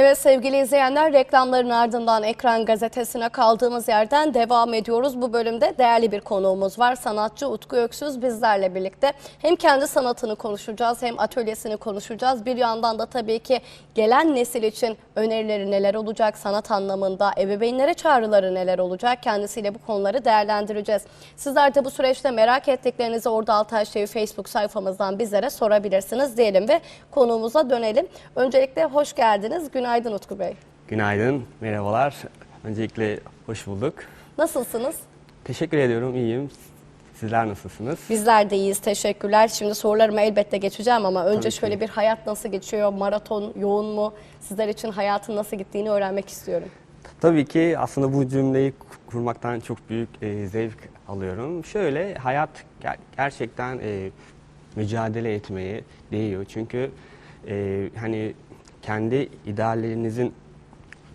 Evet sevgili izleyenler reklamların ardından Ekran Gazetesi'ne kaldığımız yerden devam ediyoruz. Bu bölümde değerli bir konuğumuz var. Sanatçı Utku Öksüz bizlerle birlikte. Hem kendi sanatını konuşacağız hem atölyesini konuşacağız. Bir yandan da tabii ki gelen nesil için önerileri neler olacak sanat anlamında, ebeveynlere çağrıları neler olacak kendisiyle bu konuları değerlendireceğiz. Sizler de bu süreçte merak ettiklerinizi orada Altay TV Facebook sayfamızdan bizlere sorabilirsiniz diyelim ve konuğumuza dönelim. Öncelikle hoş geldiniz. Günaydın Utku Bey. Günaydın, merhabalar. Öncelikle hoş bulduk. Nasılsınız? Teşekkür ediyorum, iyiyim. Sizler nasılsınız? Bizler de iyiyiz. Teşekkürler. Şimdi sorularıma elbette geçeceğim ama önce Tabii ki. şöyle bir hayat nasıl geçiyor? Maraton yoğun mu? Sizler için hayatın nasıl gittiğini öğrenmek istiyorum. Tabii ki aslında bu cümleyi kurmaktan çok büyük e, zevk alıyorum. Şöyle, hayat ger- gerçekten e, mücadele etmeye değiyor. Çünkü e, hani kendi ideallerinizin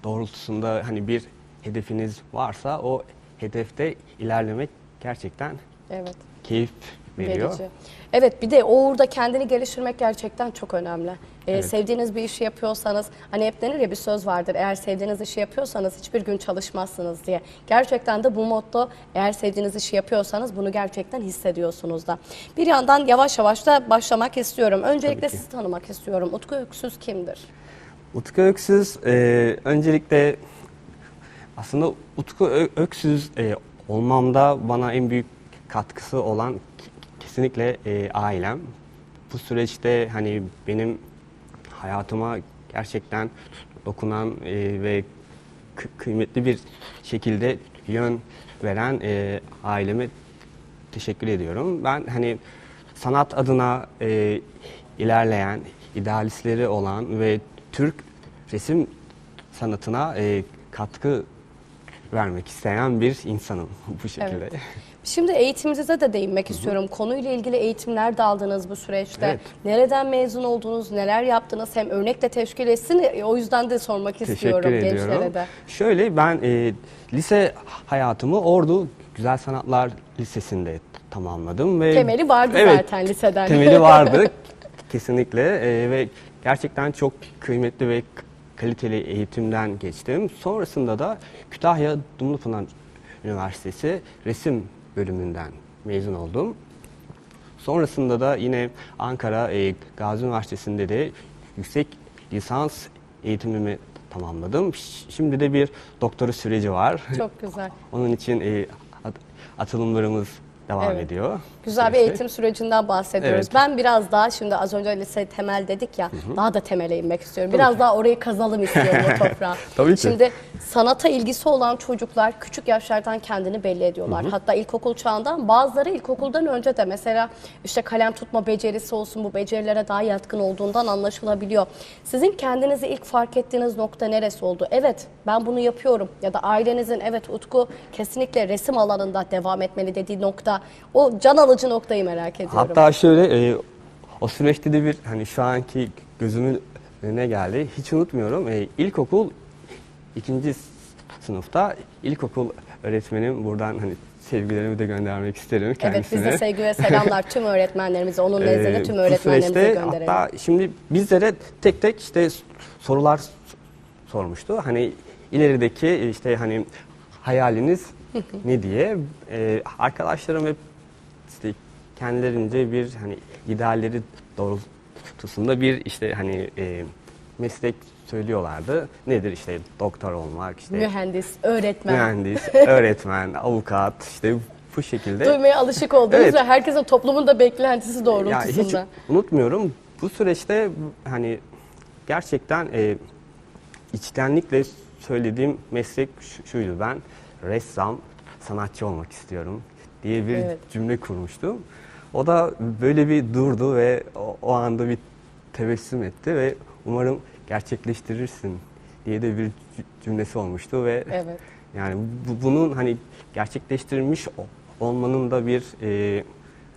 doğrultusunda hani bir hedefiniz varsa o hedefte ilerlemek gerçekten Evet. keyif veriyor. Verici. Evet bir de o uğurda kendini geliştirmek gerçekten çok önemli. Ee, Evet. Sevdiğiniz bir işi yapıyorsanız hani hep denir ya bir söz vardır eğer sevdiğiniz işi yapıyorsanız hiçbir gün çalışmazsınız diye. Gerçekten de bu motto eğer sevdiğiniz işi yapıyorsanız bunu gerçekten hissediyorsunuz da. Bir yandan yavaş yavaş da başlamak istiyorum. Öncelikle sizi tanımak istiyorum. Utku Öksüz kimdir? Utku Öksüz e, öncelikle aslında Utku Öksüz e, olmamda bana en büyük katkısı olan kesinlikle e, ailem. Bu süreçte hani benim hayatıma gerçekten dokunan e, ve kı- kıymetli bir şekilde yön veren e, aileme teşekkür ediyorum. Ben hani sanat adına e, ilerleyen, idealistleri olan ve Türk resim sanatına e, katkı vermek isteyen bir insanım bu şekilde. Evet. Şimdi eğitiminize de değinmek istiyorum. Konuyla ilgili eğitimler de aldınız bu süreçte. Evet. Nereden mezun oldunuz, neler yaptınız? Hem örnek de teşkil etsin. e, O yüzden de sormak istiyorum Teşekkür gençlere ediyorum. de. Şöyle ben e, lise hayatımı Ordu Güzel Sanatlar Lisesi'nde tamamladım ve Temeli vardı Evet, zaten liseden. Temeli vardı kesinlikle e, ve gerçekten çok kıymetli ve kaliteli eğitimden geçtim. Sonrasında da Kütahya Dumlupınar Üniversitesi resim bölümünden mezun oldum. Sonrasında da yine Ankara e, Gazi Üniversitesi'nde de yüksek lisans eğitimimi tamamladım. Şimdi de bir doktora süreci var. Çok güzel. Onun için e, at- atılımlarımız devam Evet. ediyor. Güzel bir Süreçte. eğitim sürecinden bahsediyoruz. Evet. Ben biraz daha şimdi az önce lise temel dedik ya daha da temele inmek istiyorum. Biraz daha orayı kazalım istiyorum o toprağı. Tabii ki. Şimdi sanata ilgisi olan çocuklar küçük yaşlardan kendini belli ediyorlar. Hatta ilkokul çağından bazıları ilkokuldan önce de mesela işte kalem tutma becerisi olsun bu becerilere daha yatkın olduğundan anlaşılabiliyor. Sizin kendinizi ilk fark ettiğiniz nokta neresi oldu? Evet ben bunu yapıyorum ya da ailenizin evet Utku kesinlikle resim alanında devam etmeli dediği nokta o can alıcı noktayı merak ediyorum. Hatta şöyle e, o süreçte de bir hani şu anki gözümün önüne geldi. Hiç unutmuyorum. E, ilkokul ikinci sınıfta ilkokul öğretmenim buradan hani sevgilerimi de göndermek isterim Evet kendisine. biz de sevgi ve selamlar tüm öğretmenlerimize, onun nezdinde tüm bu öğretmenlerimize süreçte gönderelim. Hatta şimdi bizlere tek tek işte sorular sormuştu. Hani ilerideki işte hani hayaliniz ne diye Ee, arkadaşlarım hep işte kendilerince bir hani idealleri doğrultusunda bir işte hani e, meslek söylüyorlardı. Nedir işte doktor olmak, işte Mühendis, öğretmen. mühendis, öğretmen, avukat işte bu şekilde. Duymaya alışık olduğunuz Evet. ve herkesin toplumun da beklentisi Ya doğrultusunda. hiç unutmuyorum. Bu süreçte hani gerçekten e, içtenlikle söylediğim meslek şu- şuydu. Ben ressam, sanatçı olmak istiyorum diye bir Evet. cümle kurmuştum. O da böyle bir durdu ve o, o anda bir tebessüm etti ve umarım gerçekleştirirsin diye de bir cümlesi olmuştu ve Evet. yani bu, bunun hani gerçekleştirilmiş olmanın da bir e,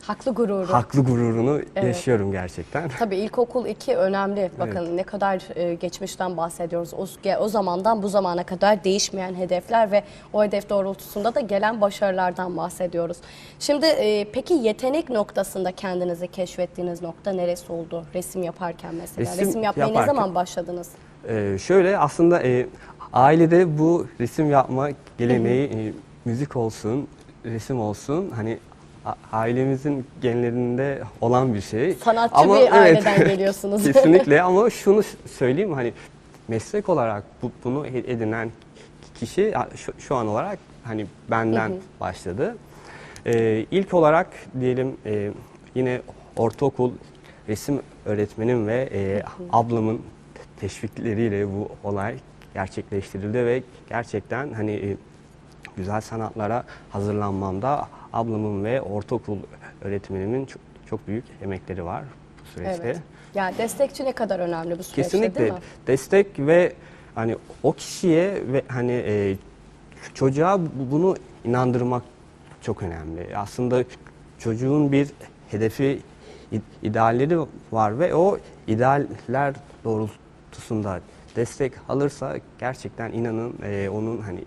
Haklı gururu. haklı gururunu Evet. yaşıyorum gerçekten. Tabii ilkokul 2 önemli. Bakın ne kadar e, geçmişten bahsediyoruz. O, o zamandan bu zamana kadar değişmeyen hedefler ve o hedef doğrultusunda da gelen başarılardan bahsediyoruz. Şimdi e, peki yetenek noktasında kendinizi keşfettiğiniz nokta neresi oldu? Resim yaparken mesela. Resim, Resim yapmaya ne yaparken- zaman başladınız? Ee, şöyle aslında e, ailede bu resim yapma geleneği e, müzik olsun, resim olsun hani ailemizin genlerinde olan bir şey. Sanatçı bir aileden geliyorsunuz. Kesinlikle ama şunu söyleyeyim hani meslek olarak bu, bunu edinen kişi şu, şu an olarak hani benden başladı. Ee, ilk olarak diyelim e, yine ortaokul resim öğretmenim ve e, ablamın teşvikleriyle bu olay gerçekleştirildi ve gerçekten hani e, güzel sanatlara hazırlanmamda ablamın ve ortaokul öğretmenimin çok, çok büyük emekleri var bu süreçte. Evet. Yani destekçi ne kadar önemli bu süreçte Kesinlikle değil mi? destek ve hani o kişiye ve hani e, çocuğa bu- bunu inandırmak çok önemli. Aslında çocuğun bir hedefi, idealleri var ve o idealler doğrultusunda destek alırsa gerçekten inanın e, onun hani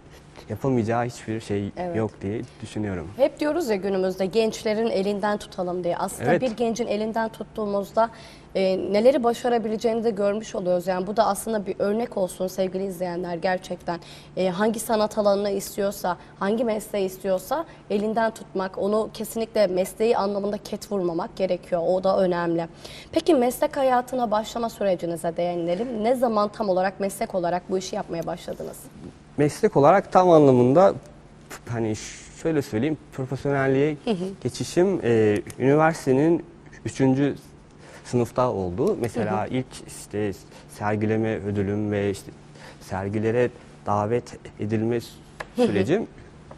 yapamayacağı hiçbir şey Evet. yok diye düşünüyorum. Hep diyoruz ya günümüzde gençlerin elinden tutalım diye. Aslında Evet. bir gencin elinden tuttuğumuzda e, neleri başarabileceğini de görmüş oluyoruz. Yani bu da aslında bir örnek olsun sevgili izleyenler gerçekten. E, hangi sanat alanını istiyorsa, hangi mesleği istiyorsa elinden tutmak, onu kesinlikle mesleği anlamında ket vurmamak gerekiyor. O da önemli. Peki meslek hayatına başlama sürecinize değinelim. Ne zaman tam olarak meslek olarak bu işi yapmaya başladınız? Meslek olarak tam anlamında hani şöyle söyleyeyim profesyonelliğe geçişim e, üniversitenin 3. sınıfta oldu. Mesela ilk işte sergileme ödülüm ve işte sergilere davet edilme sürecim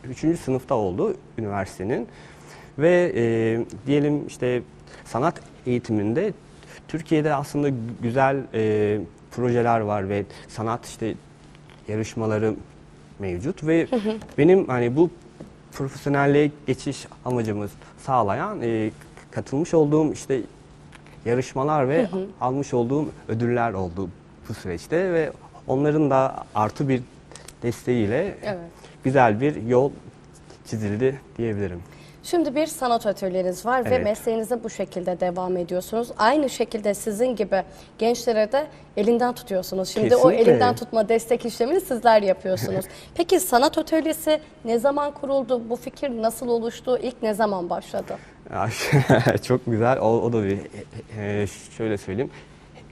3. sınıfta oldu üniversitenin. Ve e, diyelim işte sanat eğitiminde Türkiye'de aslında güzel e, projeler var ve sanat işte yarışmaları mevcut ve benim hani bu profesyonelliğe geçiş amacımı sağlayan e, katılmış olduğum işte yarışmalar ve almış olduğum ödüller oldu bu süreçte ve onların da artı bir desteğiyle Evet. güzel bir yol çizildi diyebilirim. Şimdi bir sanat atölyeniz var ve Evet. mesleğinize bu şekilde devam ediyorsunuz. Aynı şekilde sizin gibi gençlere de elinden tutuyorsunuz. Şimdi o Kesinlikle. elinden tutma destek işlemini sizler yapıyorsunuz. Peki sanat atölyesi ne zaman kuruldu? Bu fikir nasıl oluştu? İlk ne zaman başladı? Çok güzel. O, o da bir e, şöyle söyleyeyim.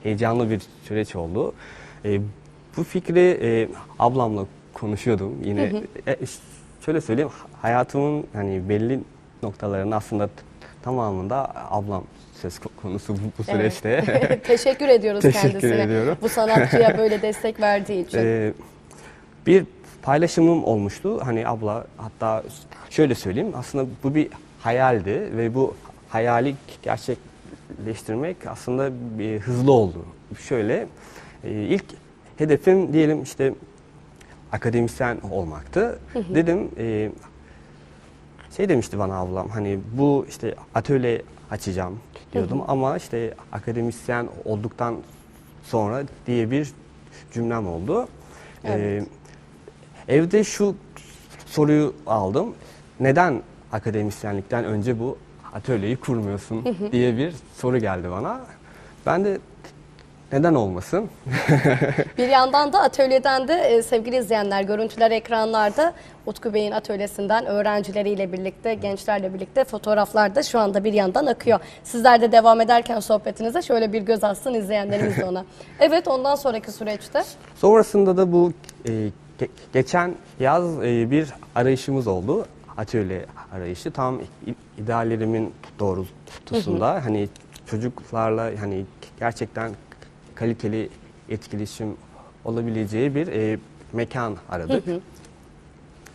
Heyecanlı bir süreç oldu. E, bu fikri e, ablamla konuşuyordum yine. E, şöyle söyleyeyim. Hayatımın hani belli noktalarının aslında tamamında ablam söz konusu bu, bu süreçte. Evet. Teşekkür ediyoruz Teşekkür kendisine. ediyorum. Bu sanatçıya böyle destek verdiği için. Ee, bir paylaşımım olmuştu. Hani abla hatta şöyle söyleyeyim aslında bu bir hayaldi ve bu hayali gerçekleştirmek aslında bir hızlı oldu. Şöyle e, ilk hedefim diyelim işte akademisyen olmaktı. Dedim e, şey demişti bana ablam hani bu işte atölye açacağım diyordum ama işte akademisyen olduktan sonra diye bir cümlem oldu. Evet. Ee, evde şu soruyu aldım. Neden akademisyenlikten önce bu atölyeyi kurmuyorsun diye bir soru geldi bana. Ben de neden olmasın? Bir yandan da atölyeden de e, sevgili izleyenler görüntüler ekranlarda Utku Bey'in atölyesinden öğrencileriyle birlikte, gençlerle birlikte fotoğraflar da şu anda bir yandan akıyor. Sizler de devam ederken sohbetinize şöyle bir göz atsın izleyenlerimiz de ona. Evet ondan sonraki süreçte Sonrasında da bu e, ge- geçen yaz e, bir arayışımız oldu. Atölye arayışı tam ideallerimin doğrultusunda hani çocuklarla hani gerçekten kaliteli etkileşim olabileceği bir e, mekan aradık.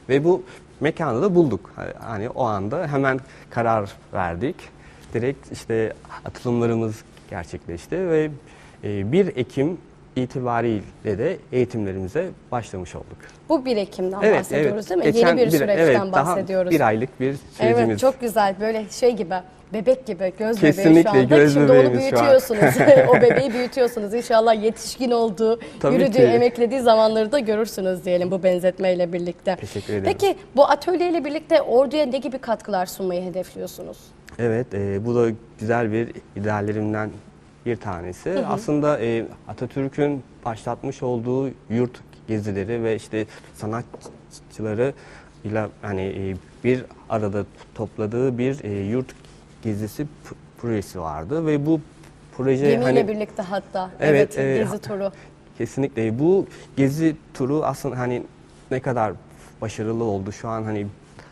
Ve bu mekanı da bulduk. Hani o anda hemen karar verdik. Direkt işte atılımlarımız gerçekleşti ve e, 1 Ekim itibariyle de eğitimlerimize başlamış olduk. Bu 1 Ekim'den bahsediyoruz değil mi? Geçen Yeni bir bir- süreçten evet, daha bahsediyoruz. bir aylık bir sürecimiz. Evet çok güzel böyle şey gibi bebek gibi göz bebeği Kesinlikle, şu anda. göz Şimdi onu büyütüyorsunuz. o bebeği büyütüyorsunuz. İnşallah yetişkin olduğu, Tabii yürüdüğü, ki. emeklediği zamanları da görürsünüz diyelim bu benzetmeyle birlikte. Teşekkür ederim. Peki bu atölyeyle birlikte orduya ne gibi katkılar sunmayı hedefliyorsunuz? Evet, e, bu da güzel bir ideallerimden bir tanesi. Aslında e, Atatürk'ün başlatmış olduğu yurt gezileri ve işte sanatçıları ile hani e, bir arada topladığı bir e, yurt gezisi projesi vardı ve bu proje Gemiyle hani birlikte hatta. Evet, Evet, e, gezi turu. Kesinlikle. Bu gezi turu aslında hani ne kadar başarılı oldu şu an hani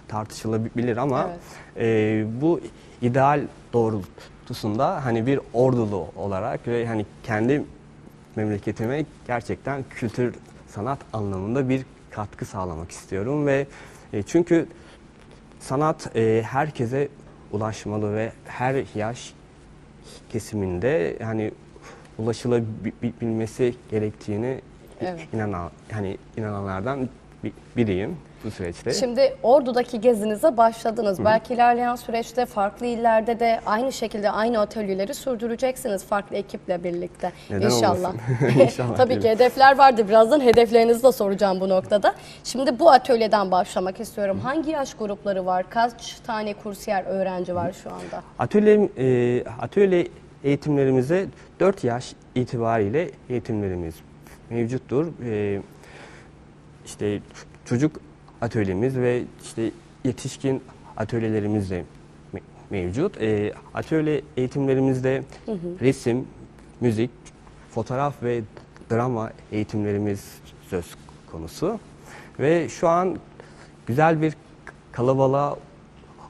tartışılabilir ama e, bu ideal doğrultusunda hani bir ordulu olarak ve hani kendi memleketime gerçekten kültür sanat anlamında bir katkı sağlamak istiyorum ve e, çünkü sanat e, herkese ulaşmalı ve her yaş kesiminde yani ulaşılabilmesi gerektiğini Evet. inanan hani inananlardan bi- biriyim bu süreçte. Şimdi Ordu'daki gezinize başladınız. Belki ilerleyen süreçte farklı illerde de aynı şekilde aynı atölyeleri sürdüreceksiniz farklı ekiple birlikte. Neden İnşallah. İnşallah Tabii ki hedefler vardı. Birazdan hedeflerinizi de soracağım bu noktada. Şimdi bu atölyeden başlamak istiyorum. Hangi yaş grupları var? Kaç tane kursiyer öğrenci var şu anda? Atölye, e, atölye eğitimlerimize 4 yaş itibariyle eğitimlerimiz mevcuttur. E, işte çocuk atölyemiz ve işte yetişkin atölyelerimiz de me- mevcut. E, atölye eğitimlerimizde resim, müzik, fotoğraf ve drama eğitimlerimiz söz konusu. Ve şu an güzel bir kalabalığa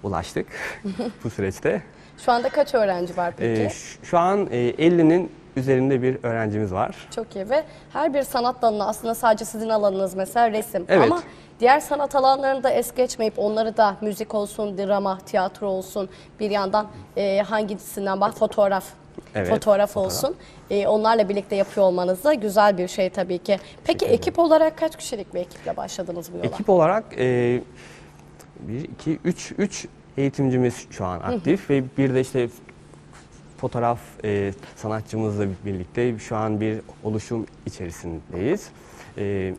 ulaştık bu süreçte. Şu anda kaç öğrenci var peki? Ee, şu an e, 50'nin üzerinde bir öğrencimiz var. Çok iyi ve her bir sanat dalına aslında sadece sizin alanınız mesela resim Evet. ama diğer sanat alanlarını da es geçmeyip onları da müzik olsun, drama, tiyatro olsun bir yandan e, hangisinden bak fotoğraf. Evet, fotoğraf, fotoğraf. olsun. E, onlarla birlikte yapıyor olmanız da güzel bir şey tabii ki. Peki ekip olarak kaç kişilik bir ekiple başladınız bu yola? Ekip olarak e, 1, 2, 3, 3 eğitimcimiz şu an aktif ve bir de işte fotoğraf e, sanatçımızla birlikte şu an bir oluşum içerisindeyiz. E,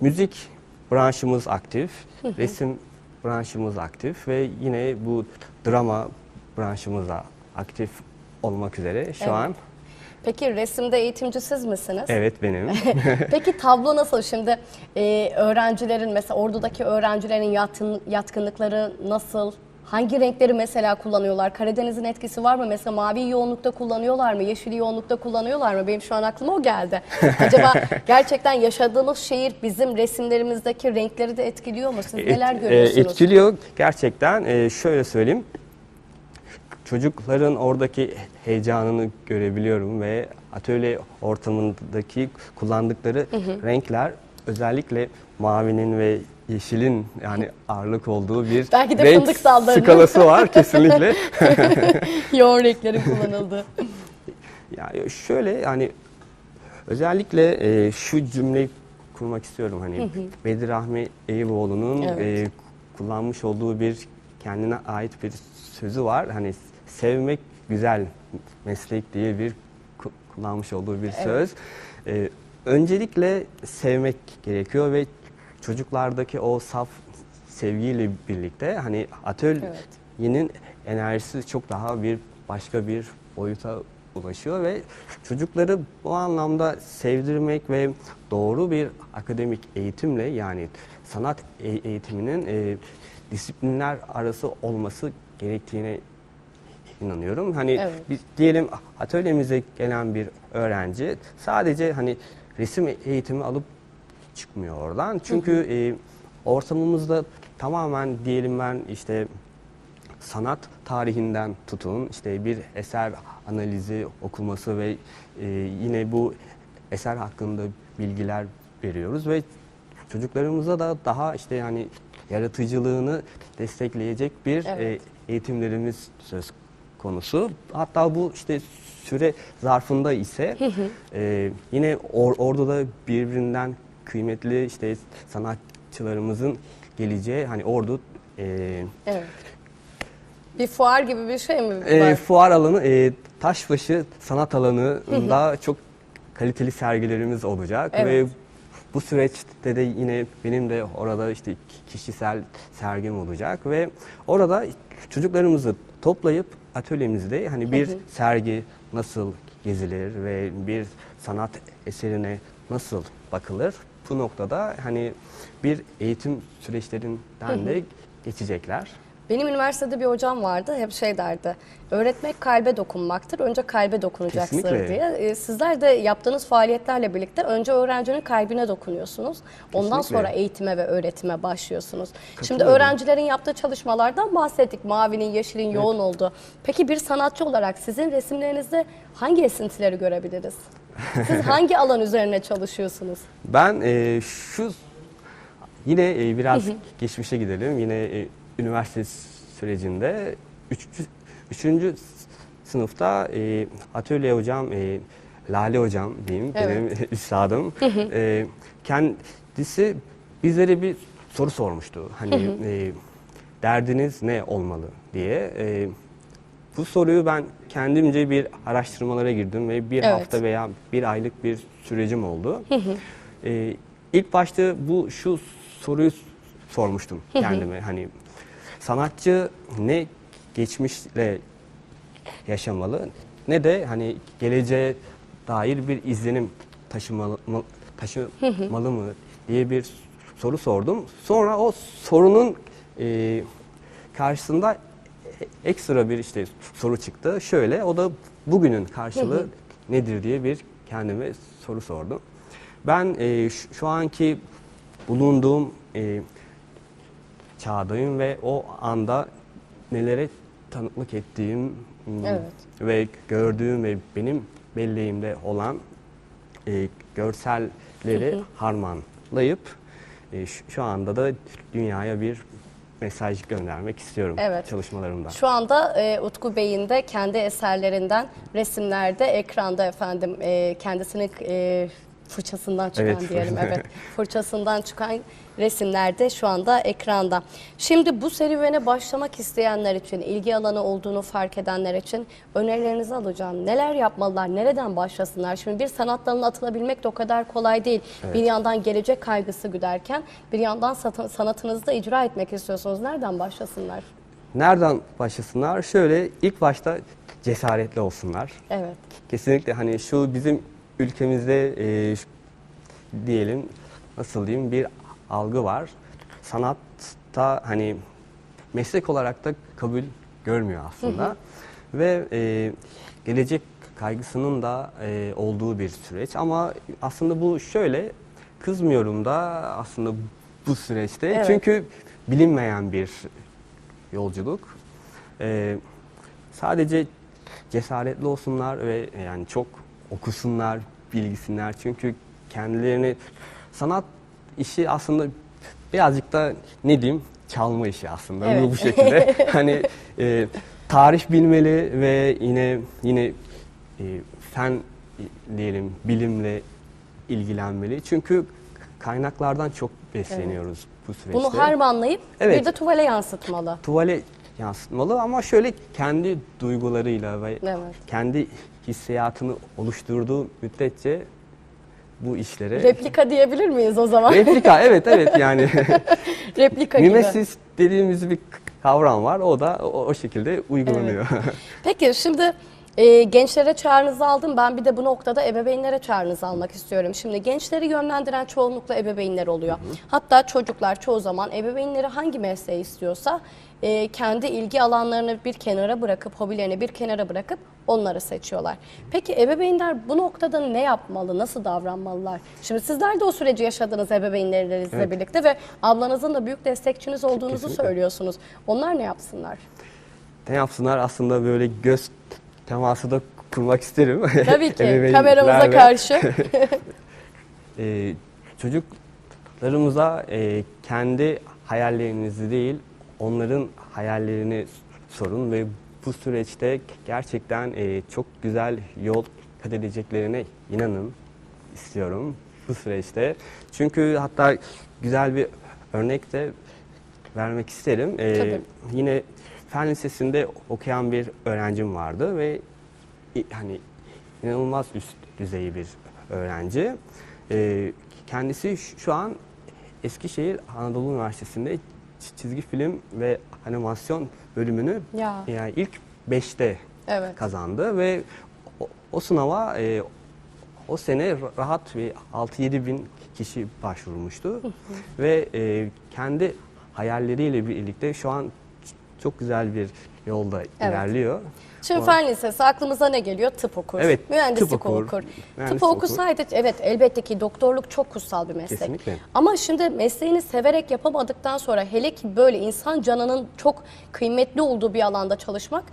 müzik branşımız aktif, resim branşımız aktif ve yine bu drama branşımız da aktif olmak üzere şu Evet. an. Peki resimde eğitimci siz misiniz? Evet benim. Peki tablo nasıl şimdi e, öğrencilerin mesela ordudaki öğrencilerin yatkın, yatkınlıkları nasıl? Hangi renkleri mesela kullanıyorlar? Karadeniz'in etkisi var mı? Mesela mavi yoğunlukta kullanıyorlar mı? Yeşil yoğunlukta kullanıyorlar mı? Benim şu an aklıma o geldi. Acaba gerçekten yaşadığımız şehir bizim resimlerimizdeki renkleri de etkiliyor mu? Siz neler Et- görüyorsunuz? e, Etkiliyor gerçekten. E, şöyle söyleyeyim. Çocukların oradaki heyecanını görebiliyorum ve atölye ortamındaki kullandıkları renkler özellikle mavinin ve yeşilin yani ağırlık olduğu bir Belki de renk fındık dallarının. skalası var kesinlikle. Yoğun renklerin kullanıldığı. Yani şöyle yani özellikle e, şu cümleyi kurmak istiyorum hani Bedir Rahmi Eyüboğlu'nun Evet. e, kullanmış olduğu bir kendine ait bir sözü var. Hani sevmek güzel meslek diye bir ku- kullanmış olduğu bir söz. E, öncelikle sevmek gerekiyor ve çocuklardaki o saf sevgiyle birlikte hani atölyenin enerjisi çok daha bir başka bir boyuta ulaşıyor ve çocukları bu anlamda sevdirmek ve doğru bir akademik eğitimle yani sanat e- eğitiminin e, disiplinler arası olması gerektiğine inanıyorum. Hani Evet. biz diyelim atölyemize gelen bir öğrenci sadece hani resim eğitimi alıp çıkmıyor oradan. Çünkü e, ortamımızda tamamen diyelim ben işte sanat tarihinden tutun işte bir eser analizi okuması ve e, yine bu eser hakkında bilgiler veriyoruz ve çocuklarımıza da daha işte yani yaratıcılığını destekleyecek bir Evet. e, eğitimlerimiz söz konusu. Hatta bu işte süre zarfında ise e, yine or, orada da birbirinden kıymetli işte sanatçılarımızın geleceği hani ordu e, Evet. Bir fuar gibi bir şey mi var? e, fuar alanı e, Taşbaşı sanat alanında çok kaliteli sergilerimiz olacak Evet. ve bu süreçte de yine benim de orada işte kişisel sergim olacak ve orada çocuklarımızı toplayıp atölyemizde hani bir sergi nasıl gezilir ve bir sanat eserine nasıl bakılır bu noktada hani bir eğitim süreçlerinden de geçecekler. Benim üniversitede bir hocam vardı. Hep şey derdi. Öğretmek kalbe dokunmaktır. Önce kalbe dokunacaksın Kesinlikle. diye. Ee, Sizler de yaptığınız faaliyetlerle birlikte önce öğrencinin kalbine dokunuyorsunuz. Ondan Kesinlikle. sonra eğitime ve öğretime başlıyorsunuz. Şimdi Katılıyorum. öğrencilerin yaptığı çalışmalardan bahsettik. Mavinin, yeşilin yoğun olduğu. Peki bir sanatçı olarak sizin resimlerinizde hangi esintileri görebiliriz? Siz hangi alan üzerine çalışıyorsunuz? Ben e, şu yine e, biraz geçmişe gidelim. Yine e, üniversite sürecinde üçüncü, üçüncü sınıfta e, atölye hocam e, Lale hocam diyeyim Evet. benim üstadım. e, kendisi bizlere bir soru sormuştu. Hani e, derdiniz ne olmalı diye. E, bu soruyu ben kendimce bir araştırmalara girdim ve bir Evet. hafta veya bir aylık bir sürecim oldu. Ee, ilk başta bu şu soruyu sormuştum kendime. Hani sanatçı ne geçmişle yaşamalı ne de hani geleceğe dair bir izlenim taşımalı mı, taşımalı mı diye bir soru sordum. Sonra o sorunun e, karşısında ekstra bir işte soru çıktı. Şöyle o da bugünün karşılığı nedir diye bir kendime soru sordum. Ben e, şu, şu anki bulunduğum e, çağdayım ve o anda nelere tanıklık ettiğim m, Evet. ve gördüğüm ve benim belleğimde olan e, görselleri harmanlayıp e, şu anda da dünyaya bir mesaj göndermek istiyorum Evet. çalışmalarımda. Şu anda e, Utku Bey'in de kendi eserlerinden resimlerde ekranda efendim e, kendisinin e, fırçasından çıkan Evet. diyelim evet fırçasından çıkan resimlerde şu anda ekranda. Şimdi bu serüvene başlamak isteyenler için ilgi alanı olduğunu fark edenler için önerilerinizi alacağım. Neler yapmalılar? Nereden başlasınlar? Şimdi bir sanat dalına atılabilmek de o kadar kolay değil. Bir yandan gelecek kaygısı güderken bir yandan sanatınızı da icra etmek istiyorsunuz. Nereden başlasınlar? Nereden başlasınlar? Şöyle ilk başta cesaretli olsunlar. Evet. Kesinlikle hani şu bizim ülkemizde e, diyelim nasıl diyeyim bir algı var. Sanatta hani meslek olarak da kabul görmüyor aslında. Ve e, gelecek kaygısının da e, olduğu bir süreç. Ama aslında bu şöyle kızmıyorum da aslında bu süreçte. Evet. Çünkü bilinmeyen bir yolculuk. Ee, sadece cesaretli olsunlar ve yani çok okusunlar, bilgisinler. Çünkü kendilerini sanat işi aslında birazcık da ne diyeyim çalma işi aslında Evet. bu bu şekilde. hani e, tarih bilmeli ve yine yine e, fen diyelim bilimle ilgilenmeli. Çünkü kaynaklardan çok besleniyoruz bu süreçte. Bunu harmanlayıp bir Evet. de tuvale yansıtmalı. tuvale yansıtmalı ama şöyle kendi duygularıyla ve Evet. kendi hissiyatını oluşturduğu müddetçe bu işlere Replika diyebilir miyiz o zaman? replika evet evet yani Replika gibi. mimesis dediğimiz bir kavram var o da o, o şekilde uygulanıyor. Peki şimdi e, gençlere çağrınızı aldım. Ben bir de bu noktada ebeveynlere çağrınızı almak istiyorum. Şimdi gençleri yönlendiren çoğunlukla ebeveynler oluyor. Hatta çocuklar çoğu zaman ebeveynleri hangi mesleği istiyorsa e, kendi ilgi alanlarını bir kenara bırakıp, hobilerini bir kenara bırakıp onları seçiyorlar. Peki ebeveynler bu noktada ne yapmalı, nasıl davranmalılar? Şimdi sizler de o süreci yaşadınız ebeveynlerinizle Evet. birlikte ve ablanızın da büyük destekçiniz olduğunuzu Kesinlikle. söylüyorsunuz. Onlar ne yapsınlar? ne yapsınlar aslında böyle göz teması da kurmak isterim. Tabii ki kameramıza karşı. Ee, çocuklarımıza e, kendi hayallerinizi değil, onların hayallerini sorun ve bu süreçte gerçekten e, çok güzel yol kat edeceklerine inanın istiyorum bu süreçte. Çünkü hatta güzel bir örnek de vermek isterim. E, Tabii. yine Fen Lisesi'nde okuyan bir öğrencim vardı ve hani inanılmaz üst düzey bir öğrenci. E, kendisi şu an Eskişehir Anadolu Üniversitesi'nde çizgi film ve animasyon bölümünü Ya. yani ilk 5'te Evet. kazandı ve o, o sınava e, o sene ra- rahat bir 6-7 bin kişi başvurmuştu ve e, kendi hayalleriyle birlikte şu an çok güzel bir yolda ilerliyor. Şimdi O- fen lisesi aklımıza ne geliyor? Tıp okur. Evet, Mühendislik tıp okur. okur. Mühendislik tıp okur. okusaydı evet elbette ki doktorluk çok kutsal bir meslek. Kesinlikle. Ama şimdi mesleğini severek yapamadıktan sonra hele ki böyle insan canının çok kıymetli olduğu bir alanda çalışmak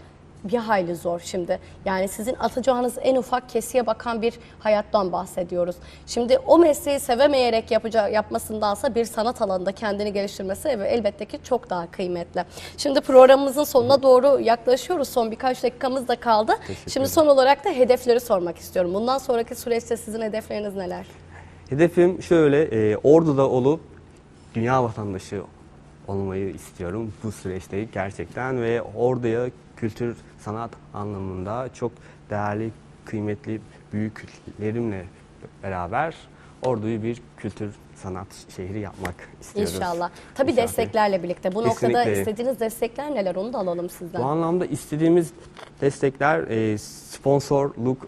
bir hayli zor şimdi. Yani sizin atacağınız en ufak kesiye bakan bir hayattan bahsediyoruz. Şimdi o mesleği sevemeyerek yapacağı, yapmasındansa bir sanat alanında kendini geliştirmesi el- elbette ki çok daha kıymetli. Şimdi programımızın sonuna doğru yaklaşıyoruz. Son birkaç dakikamız da kaldı. Teşekkür Şimdi son olarak da hedefleri sormak istiyorum. Bundan sonraki süreçte sizin hedefleriniz neler? Hedefim şöyle, e, Ordu'da olup dünya vatandaşı olmayı istiyorum bu süreçte gerçekten ve Ordu'ya kültür, sanat anlamında çok değerli, kıymetli büyüklerimle beraber Ordu'yu bir kültür sanat şehri yapmak istiyoruz. İnşallah. Tabii İnşallah. desteklerle birlikte. Bu noktada Kesinlikle. istediğiniz destekler neler onu da alalım sizden. Bu anlamda istediğimiz destekler e, sponsorluk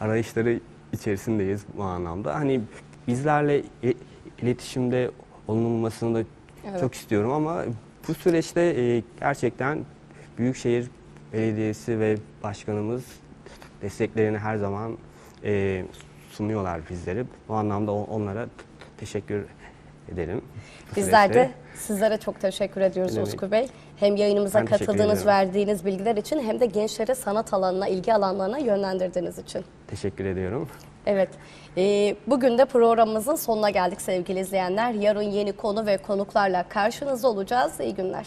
arayışları içerisindeyiz bu anlamda. Hani bizlerle iletişimde olunmasını da Evet. çok istiyorum ama bu süreçte e, gerçekten Büyükşehir Belediyesi ve Başkanımız desteklerini her zaman e, sunuyorlar bizlere. Bu anlamda onlara teşekkür ederim. bu Bizler de sizlere çok teşekkür ediyoruz. Utku Bey. Hem yayınımıza Ben katıldığınız, verdiğiniz bilgiler için hem de gençleri sanat alanına, ilgi alanlarına yönlendirdiğiniz için. Teşekkür ediyorum. Evet, ee, bugün de programımızın sonuna geldik sevgili izleyenler. Yarın yeni konu ve konuklarla karşınızda olacağız. İyi günler.